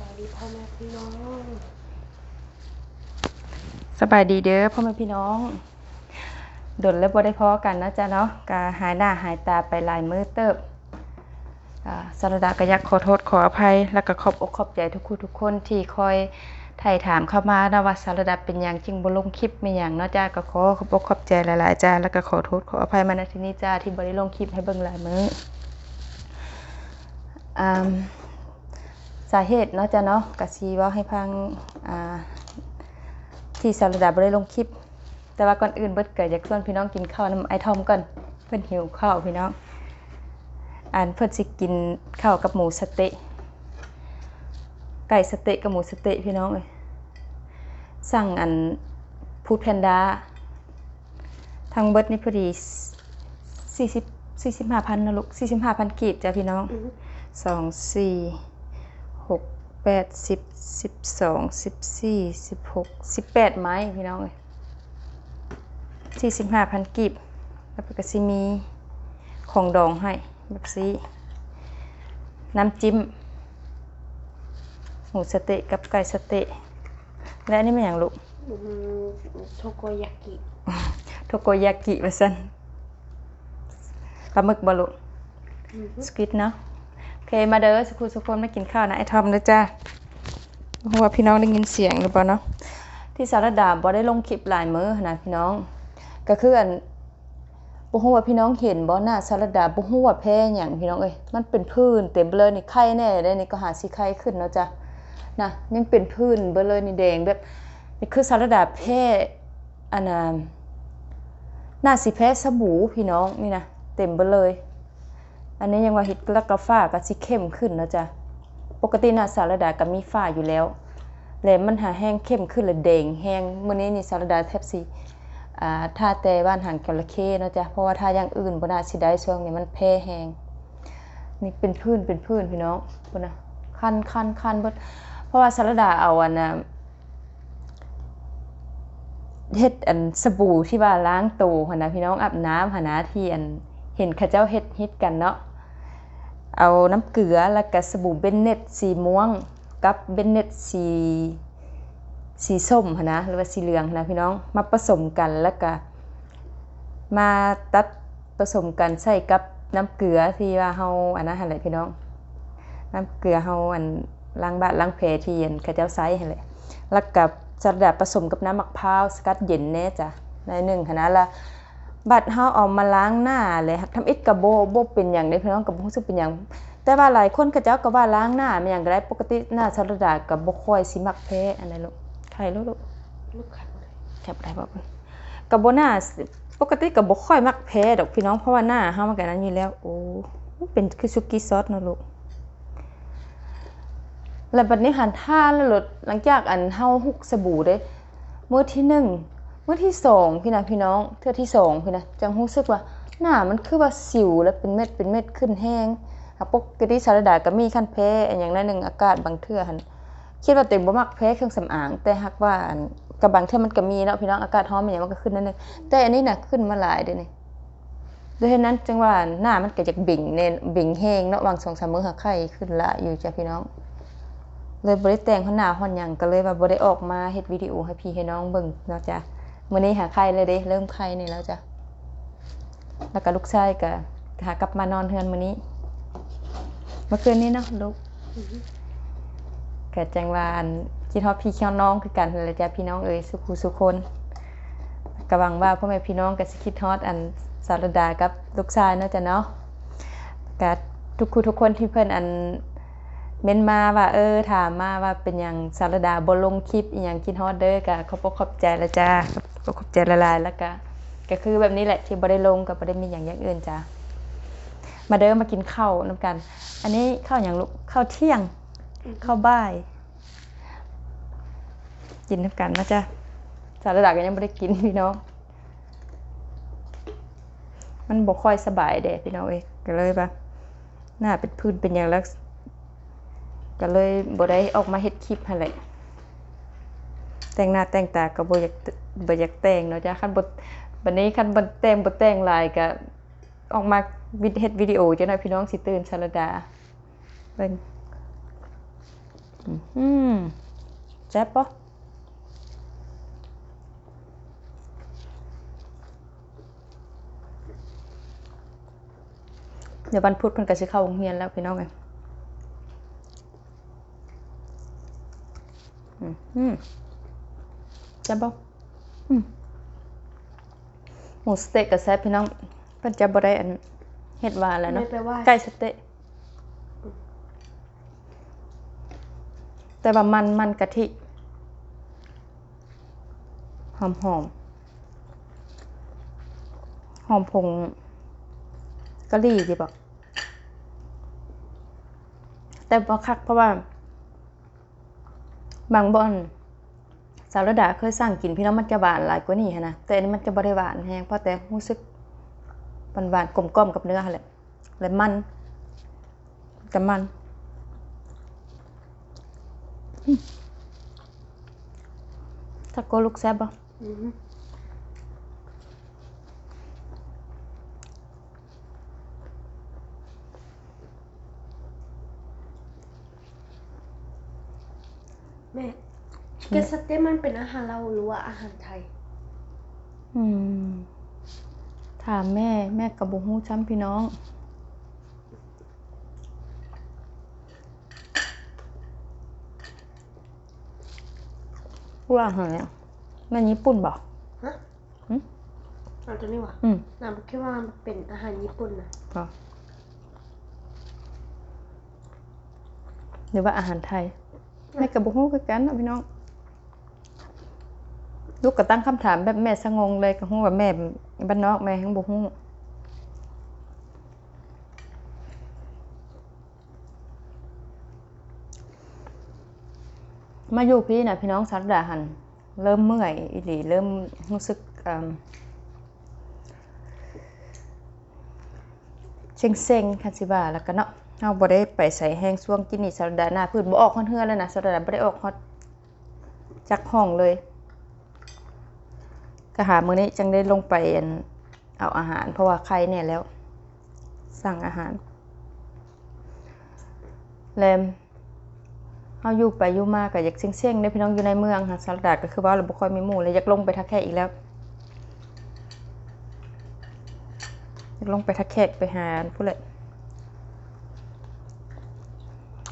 บายดีพ่อแม่พี่น้อง สบายดีเด้อพ่อแม่พี่น้องดนแล้วบ่ได้พ้อกันนะจ๊ะเนาะกาหายหน้าหายตาไปหลายมื้อเติบสารดาก็อยากขอโทษขออภัย แล้วก็ขอบอกขอบใจทุกคู่ทุกคนที่คอยไถ่ถามเข้ามานะว่าสารดาเป็นอย่างจริงบ่ลงคลิปไม่อย่างเนาะจ้าก็ขอขอบอกขอบใจหลายๆจ้าแล้วก็ขอโทษขออภัยมาณที่นี้จ้าที่บ่ได้ลงคลิปให้เบิ่งหลายมื้ออ่า สาเหตุเนาะจ้าเนาะก็สิเว้าให้ฟังอ่าที่สารดาบ่ได้ลงคลิป แต่ว่าก่อนอื่นเบิดเกิดอยากชวนพี่น้องกินข้าวน้ำไอทอมก่อนเพิ่นหิวข้าวพี่น้องอันเพิ่นสิกินข้าวกับหมูสะเต๊ะไก่สะเต๊ะกับหมูสะเต๊ะพี่น้องเอ้ยสั่งอันพูดแพนด้าทางเบิดนี่พอดี40 45,000นะลูก45,000กีบจ้ะพี่น้องสองสี่ หกแปดสิบสิบสองสิบสี่สิบหกสิบแปดไม้พี่น้องเลยสี่สิบห้าพันกีบแล้วก็สิมีของดองให้แบบซีน้ำจิ้มหมูสะเต๊ะกับไก่สะเต๊ะและอันนี้มันอย่างลูกอืมโทโกยากิโทโกยากิว่าซั่นปลาหมึกบะลุสควิดเนาะโอ เคมาเด้อสักครู่สักคนมากินข้าวนะไอทอมเด้อจ้าเพราะว่าพี่น้องได้ยินเสียงหรือเปล่าเนาะที่สารดาบ่ได้ลงคลิปหลายมื้อนะพี่น้อง ก็คืออันบ่ฮู้ว่าพี่น้องเห็นบ่หน้าสารดาบ่ฮู้ว่าแพ้หยังพี่น้องเอ้ยมันเป็นพื้นเต็มเลยนี่ไข้แน่ได้นี่ก็หาสิไข้ขึ้นเนาะจ้ะนะยังเป็นพื้นเบิดเลยนี่แดงแบบนี่คือสารดาแพ้อันน่ะหน้าสิแพ้สบู่พี่น้องนี่นะเต็มไปเลย อันนี้ยังว่าเห็ดแล้วก็ฝ้าก็สิเข้มขึ้นนะจ๊ะปกติหน้าสารดาก็มีฝ้าอยู่แล้วแล้วมันหาแห้งเข้มขึ้นและแดงแห้งมื้อนี้นี่สารดาแทบสิอ่าทาแต่บ้านหางจระเข้นะจ๊ะเพราะว่าถ้าอย่างอื่นบ่น่าสิได้ช่วงนี้มันแพ้แห้งนี่เป็นพื้นเป็นพื้นพี่น้องพุ่นนะคันคันคันเบิดเพราะว่าสารดาเอาอันน่ะเฮ็ดอันสบู่ที่ว่าล้างตัวหั่นนะพี่น้องอาบน้ำหั่นนะที่อันเห็นเขาเจ้าเฮ็ดฮิตกันเนาะ เอาน้ำเกลือแล้วก็สบู่เบนเน็ตสีม่วงกับเบนเน็ตสีสีส้มนะหรือว่าสีเหลืองนะพี่น้องมาผสมกันแล้วก็มาตัดผสมกันใส่กับน้ำเกลือที่ว่าเฮาอันนั้นหั่นแหลพี่น้อง น้ำเกลือเฮาอันล้างบาดล้างแผลที่อันเขาเจ้าใช้หั่นแหลแล้วกับสารดับผสมกับน้ำมะพร้าวสกัดเย็นแน่จ้ะในหนึ่งคณะละ บัดเฮาเอามาล้างหน้าเลยทำอิดกับโบโบเป็นอย่างเด้พี่น้องกับบ่รู้สึกเป็นอย่างแต่ว่าหลายคนก็เจ้าก็ว่าล้างหน้ามันอย่างไรปกติหน้าสรดากับบ่ค่อยสิมักแพ้อันนั้นลูกใครลูกลูกลูกขัดเลยแคบได้บ่เพิ่นกับบ่หน้าปกติก็บ่ค่อยมักแพ้ดอกพี่น้องเพราะว่าหน้าเฮามันก็นั้นอยู่แล้ว โอ้เป็นคือซุกี้ซอสเนาะลูกแล้วบัดนี้หันท่าแล้วลดหลังจากอันเฮาฮุกสบู่เด้มื้อที่ หนึ่งมื้อที่สองพี่นะพี่น้องเทื่อที่สองพี่นะจังรู้สึกว่าหน้ามันคือว่าสิวแล้วเป็นเม็ดเป็นเม็ดขึ้นแห้งหากปกติสารดาก็มีคันแพ้อันอย่างนั้นหนึ่งอากาศบางเทือหันคิดว่าตัวเองบ่มักแพ้เครื่องสำอาง แต่หากว่าอันกับบางเทื่อมันก็มีเนาะพี่น้องอากาศร้อนมันหยังมันก็ขึ้นนั่นนึงแต่อันนี้น่ะขึ้นมาหลายเด้นี่ด้วยเหตุนั้นจังว่าหน้ามันก็จะบิ่งเน่นบิ่งแห้งเนาะวาง2-3มื้อหาไข้ขึ้นหลายอยู่จ้ะพี่น้อง เลยบ่ได้แต่งขาหน้าฮอนหยังก็เลยว่าบ่ได้ออกมาเฮ็ดวิดีโอให้พี่ให้น้องเบิ่งเนาะจ้ะ มื้อนี้หาไข้เลยเด้เริ่มไข้นี่แล้วจ้ะแล้วก็ลูกชายก็หากลับมานอนเฮือนมื้อนี้ เมื่อคืนนี้เนาะลูกก็จังหวันคิดฮอดพี่คิดฮอดน้องคือกันนั่นแหละจ้ะพี่น้องเอ้ยสุขุสุคนก็หวังว่าพ่อแม่พี่น้องก็สิคิดฮอดอันสารดากับลูกชายเนาะจ้ะเนาะก็ทุกคู่ทุกคนที่เพิ่นอันเม้นมาว่าเออถามมาว่าเป็นอย่างสารดาบลงคลิปอหย่างกินฮอดเด้อกะขอบขอบใจละจ้าขอบขอบใจละลายแล้วก็ก็คือแบบนี้แหละที่บ่ได้ลงก็บ่ได้มีอย่างอย่างอื่นจ้ามาเด้อมากินข้าวนํกัน อันนี้ข้าวอย่างลูกข้าวเที่ยงข้าวบ่าย กินนํกันนะจ้าสารดาก็ยังบ่ได้กินพี่น้องมันบ่ค่อยสบายเด้พี่น้องเอ้ยก็เลยว่าหน้าเป็นพื้นเป็นอย่างแล้วก็เลยบ่ได้ออกมาเฮ็ดคลิปหั่นแหละ แต่งหน้าแต่งตาก็บ่อยากบ่อยากแต่งเนาะจ้ะคันบ่บัดนี้คันบ่แต่งบ่แต่งหลายก็ออกมาวิดเฮ็ดวิดีโอจังได๋พี่น้องสิตื่นสารดาเบิ่งอืมแซ่บปะเดี๋ยววันพุธเพิ่นก็สิเข้าโรงเรียนแล้วพี่น้องไงอืมอืม แซ่บปะอืมหมูสเต็กกับแซ่บพี่น้องเพิ่นจะบ่ได้อันเฮ็ดหวานแล้วเนาะไม่แปลว่าไก่สะเต๊ะแต่ว่ามันมันกะทิหอมหอมหอมผงกะหรี่ดีบอกแต่บ่คักเพราะว่า บางบ่อน สาวระดาเคยสั่งกินพี่น้องมันจะหวานหลายกว่านี้นะแต่อันนี้มันจะบ่ได้หวานแฮงเพราะแต่รู้สึกหวานๆกลมกับเนื้อแหละและมันแต่มันถ้าโกลูกแซบบ่แม่ เก้นสเต็กมันเป็นอาหารเราหรือว่าอาหารไทย อืม ถามแม่ แม่กับบุฮู้ช้ำพี่น้อง ว่าอาหารเนี่ยแม่ญี่ปุ่นบอกฮะหืมเอาตัวนี้วะอืมน้ำคิดว่ามันเป็นอาหารญี่ปุ่นนะบอกหรือว่าอาหารไทย แม่กับบุฮู้คือกันเนาะพี่น้อง ลูกก็ตั้งคำถามแบบแม่สงงเลยกับฮู้ว่าแม่บ้านนอกแม่ทั้งบุฮู้มาอยู่พี่นะพี่น้องสัตดาหัน เริ่มเมื่อยอีหลีเริ่มรู้สึกเซ็งเซ็งคันสิบาแล้วก็เนาะเฮาบ่ได้ไปใส่แห้งช่วงกินนี่สัตดาหน้าพื้นบ่ออกฮอดเฮือแล้วนะสัตดาบ่ได้ออกฮอดจักห้องเลย ก็หามื้อนี้จังได้ลงไปอันเอาอาหาร เพราะว่าใครเนี่ยแล้ว สั่งอาหารแลมเฮาอยู่ไปอยู่มาก็อยากเซ็งๆได้พี่น้องอยู่ในเมืองค่ะสลัดดาดก็คือว่าเราบ่ค่อยมีหมู่เลยอยากลงไปทักแขกอีกแล้วอยากลงไปทักแขกไปหาผู้เลย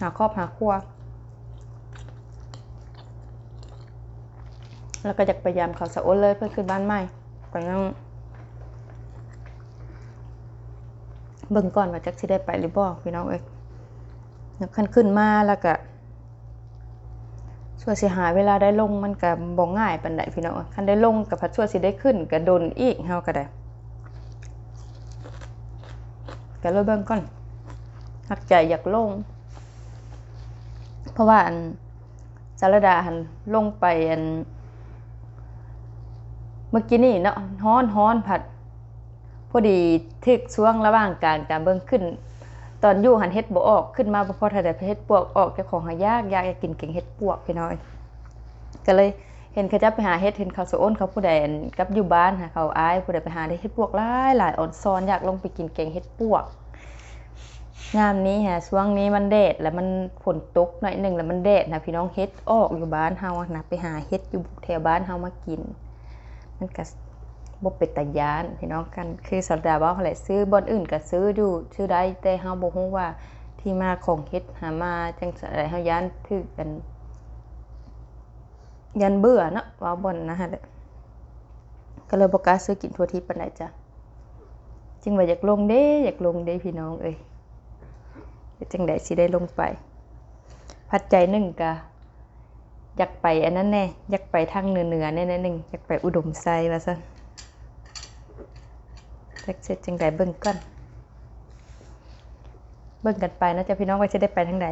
หาครอบหาครัว แล้วก็อยากไปยามเขาสะอ้นเลยเพื่อขึ้นบ้านใหม่ก็ยังเบิ่งก่อนว่าจักสิได้ไปหรือบ่พี่น้องเอ้ยอยากคันขึ้นมาแล้วก็ช่วยสิหาเวลาได้ลงมันก็บ่ง่ายปานใดพี่น้องเอ้ยคันได้ลงก็พัดช่วยสิได้ขึ้นก็โดนอีกเฮาก็ได้ก็เลยเบิ่งก่อนหักใจอยากลง เพราะว่าอันสารดาหันลงไปอัน เมื่อกี้นี่เนาะฮ้อนฮ้อนผัดพอดีทึกช่วงระหว่างกลารการเบิ่งขึ้น ตอนอยู่หันเฮ็ดบ่ออกขึ้นมาบ่พอถ้าได้เฮ็ดปวกออกเจ้าของหายากอยากจะกินเก่งเฮ็ดปวกพี่น้อยก็เลยเห็นเขาจะไปหาเฮ็ดเห็นเขาสะอ้นเขาผู้ใดกับอยู่บ้านหาเขาอายผู้ใดไปหาได้เฮ็ดปวกหลายหลายอ่อนซ้อนอยากลงไปกินเก่งเฮ็ดปวกยามนี้ฮะช่วงนี้มันแดดแล้วมันฝนตกหน่อยหนึ่งแล้วมันแดดนะพี่น้องเฮ็ดออกอยู่บ้านเฮานะไปหาเฮ็ดอยู่แถวบ้านเฮามากิน มันก็บ่เป็นตายานพี่น้องกันคือสัปดาห์ว่าแหละซื้อบอนอื่นก็ซื้ออยู่ซื้อได้แต่เฮาบ่ฮู้ว่าที่มาของเฮ็ดหามาจังไดเฮายานถึกกันยันเบื่อเนาะว่าบ่อนนะฮะแหละก็เลยบ่กล้าซื้อกินทั่วทีปานใดจ้ะจึงว่าอยากลงเด้อยากลงเด้พี่น้องเอ้ยจังไดสิได้ลงไป พัดใจหนึ่งก็ อยากไปอันนั้นแน่อยากไปทางเหนือๆแน่ๆหนึ่งอยากไปอุดมไซว่าซั่นจักเสร็จจังไดเบิ่งก่อนเบิ่งกันไปนาะจ้ะพี่น้องว่าจะได้ไปทางใด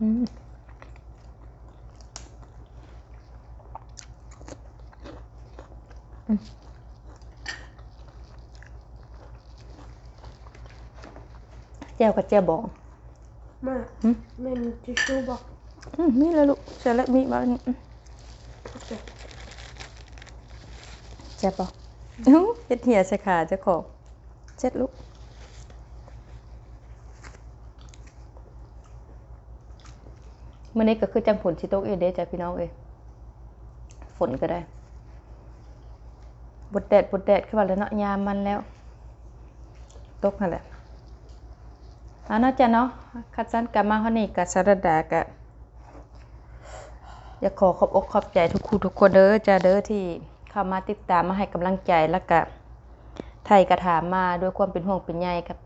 อืมอืม จ่วกับแจ่วบอง มาหืมแม่มีทิชชู่บอกอืมมีแล้วลูกเสร็จแล้วมีมาอันนี้อืมโอเคแจ่วบองอื้อเฮ็ดเหียใส่ขาเจ้าของเจ็ดลูกมื่อนี้ก็คือจังฝนชิโตกเอยเด้จ้ะพี่น้องเอ้ยฝนก็ได้บดแดดบดแดดขึ้นมาแล้วเนาะยามมันแล้ว ตกนั่นแหละ เอาเนาะจ้ะเนาะคัดสั้นกลับมาฮานี่กับสารดากะอยากขอขอบอกขอบใจทุกคู่ทุกคนเด้อจ้าเด้อที่เข้ามาติดตามมาให้กำลังใจแล้วก็ไทยกระถามมาด้วยความเป็นห่วงเป็นใยกับ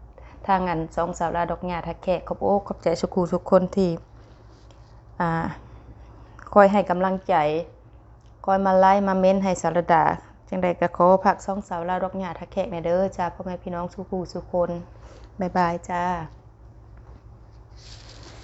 ทางงานสองสาวลาดอกหญ้าทักแขกขอบอกขอบใจทุกคู่ทุกคนที่อ่าคอยให้กำลังใจคอยมาไล่มาเม้นให้สารดาจังใดก็ขอพักสองสาวลาดอกหญ้าทักแขกในเด้อจ้าพ่อแม่พี่น้องทุกคู่ทุกคนบายบายจ้า